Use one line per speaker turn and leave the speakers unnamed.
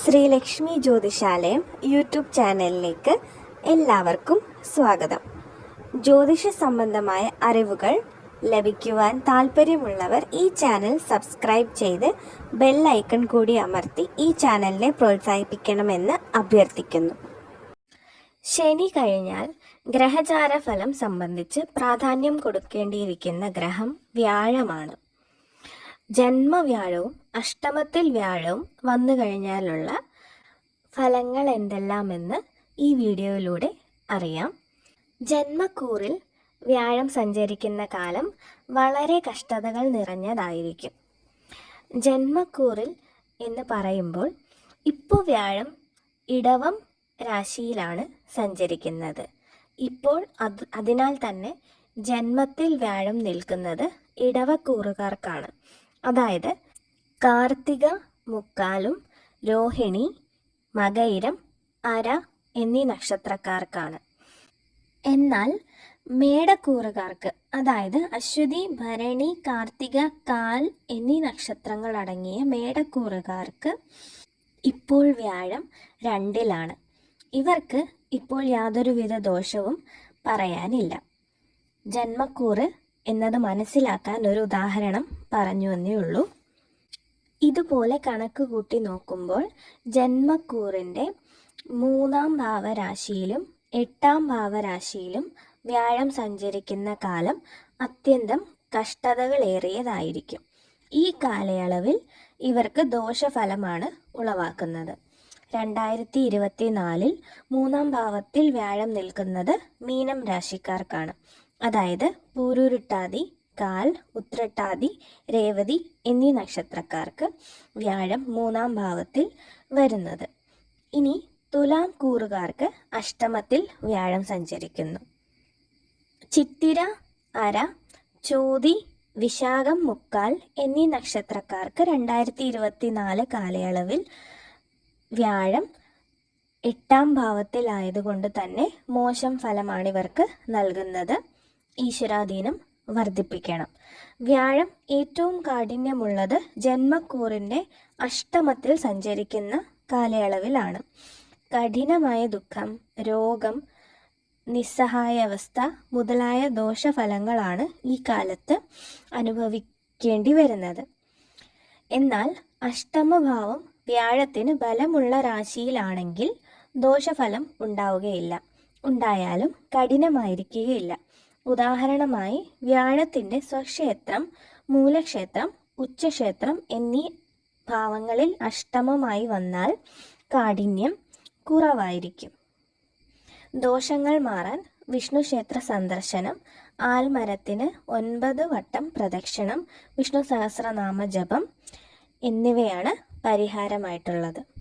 Sreelakshmi ജ്യോതിഷാലയം YouTube ചാനലിലേക്ക് എല്ലാവർക്കും സ്വാഗതം. ജ്യോതിഷ സംബന്ധമായ അറിവുകൾ ലഭിക്കുവാൻ താല്പര്യമുള്ളവർ ഈ ചാനൽ സബ്സ്ക്രൈബ് ചെയ്ത് ബെല്ലൈക്കൺ കൂടി അമർത്തി ഈ ചാനലിനെ പ്രോത്സാഹിപ്പിക്കണമെന്ന് അഭ്യർത്ഥിക്കുന്നു. ശനി കഴിഞ്ഞാൽ ഗ്രഹചാര ഫലം സംബന്ധിച്ച് പ്രാധാന്യം കൊടുക്കേണ്ടിയിരിക്കുന്ന ഗ്രഹം വ്യാഴമാണ്. ജന്മവ്യാഴവും അഷ്ടമത്തിൽ വ്യാഴവും വന്നു കഴിഞ്ഞാലുള്ള ഫലങ്ങൾ എന്തെല്ലാമെന്ന് ഈ വീഡിയോയിലൂടെ അറിയാം. ജന്മക്കൂറിൽ വ്യാഴം സഞ്ചരിക്കുന്ന കാലം വളരെ കഷ്ടതകൾ നിറഞ്ഞതായിരിക്കും. ജന്മക്കൂറിൽ എന്ന് പറയുമ്പോൾ ഇപ്പോൾ വ്യാഴം ഇടവം രാശിയിലാണ് സഞ്ചരിക്കുന്നത്. ഇപ്പോൾ അത് അതിനാൽ തന്നെ ജന്മത്തിൽ വ്യാഴം നിൽക്കുന്നത് ഇടവക്കൂറുകാർക്കാണ്. അതായത് കാർത്തിക മുക്കാലും രോഹിണി മകയിരം അര എന്നീ നക്ഷത്രക്കാർക്കാണ്. എന്നാൽ മേടക്കൂറുകാർക്ക് അതായത് അശ്വതി ഭരണി കാർത്തിക കാൽ എന്നീ നക്ഷത്രങ്ങൾ അടങ്ങിയ മേടക്കൂറുകാർക്ക് ഇപ്പോൾ വ്യാഴം രണ്ടിലാണ്. ഇവർക്ക് ഇപ്പോൾ യാതൊരുവിധ ദോഷവും പറയാനില്ല. ജന്മക്കൂറ് എന്നത് മനസ്സിലാക്കാൻ ഒരു ഉദാഹരണം പറഞ്ഞു എന്നേ ഉള്ളൂ. ഇതുപോലെ കണക്ക് കൂട്ടി നോക്കുമ്പോൾ ജന്മക്കൂറിന്റെ മൂന്നാം ഭാവരാശിയിലും എട്ടാം ഭാവരാശിയിലും വ്യാഴം സഞ്ചരിക്കുന്ന കാലം അത്യന്തം കഷ്ടതകളേറിയതായിരിക്കും. ഈ കാലയളവിൽ ഇവർക്ക് ദോഷഫലമാണ് ഉളവാക്കുന്നത്. രണ്ടായിരത്തി ഇരുപത്തിനാലിൽ മൂന്നാം ഭാവത്തിൽ വ്യാഴം നിൽക്കുന്നത് മീനം രാശിക്കാർക്കാണ്. അതായത് പൂരൂരുട്ടാതി കാൽ ഉത്രട്ടാതി രേവതി എന്നീ നക്ഷത്രക്കാർക്ക് വ്യാഴം മൂന്നാം ഭാവത്തിൽ വരുന്നത്. ഇനി തുലാം കൂറുകാർക്ക് അഷ്ടമത്തിൽ വ്യാഴം സഞ്ചരിക്കുന്നു. ചിത്തിര അര ചോതി വിശാഖം മുക്കാൽ എന്നീ നക്ഷത്രക്കാർക്ക് രണ്ടായിരത്തി ഇരുപത്തിനാല് കാലയളവിൽ വ്യാഴം എട്ടാം ഭാവത്തിലായതുകൊണ്ട് തന്നെ മോശം ഫലമാണ് ഇവർക്ക് നൽകുന്നത്. ഈശ്വരാധീനം വർദ്ധിപ്പിക്കണം. വ്യാഴം ഏറ്റവും കാഠിന്യമുള്ളത് ജന്മക്കൂറിന്റെ അഷ്ടമത്തിൽ സഞ്ചരിക്കുന്ന കാലയളവിലാണ്. കഠിനമായ ദുഃഖം രോഗം നിസ്സഹായാവസ്ഥ മുതലായ ദോഷഫലങ്ങളാണ് ഈ കാലത്ത് അനുഭവിക്കേണ്ടി വരുന്നത്. എന്നാൽ അഷ്ടമഭാവം വ്യാഴത്തിന് ബലമുള്ള രാശിയിലാണെങ്കിൽ ദോഷഫലം ഉണ്ടാവുകയില്ല. ഉണ്ടായാലും കഠിനമായിരിക്കുകയില്ല. ഉദാഹരണമായി വ്യാഴത്തിന്റെ സ്വക്ഷേത്രം മൂലക്ഷേത്രം ഉച്ചക്ഷേത്രം എന്നീ ഭാവങ്ങളിൽ അഷ്ടമമായി വന്നാൽ കാഠിന്യം കുറവായിരിക്കും. ദോഷങ്ങൾ മാറാൻ വിഷ്ണു ക്ഷേത്ര സന്ദർശനം ആൽമരത്തിന് ഒൻപത് വട്ടം പ്രദക്ഷിണം വിഷ്ണു സഹസ്രനാമ ജപം എന്നിവയാണ് പരിഹാരമായിട്ടുള്ളത്.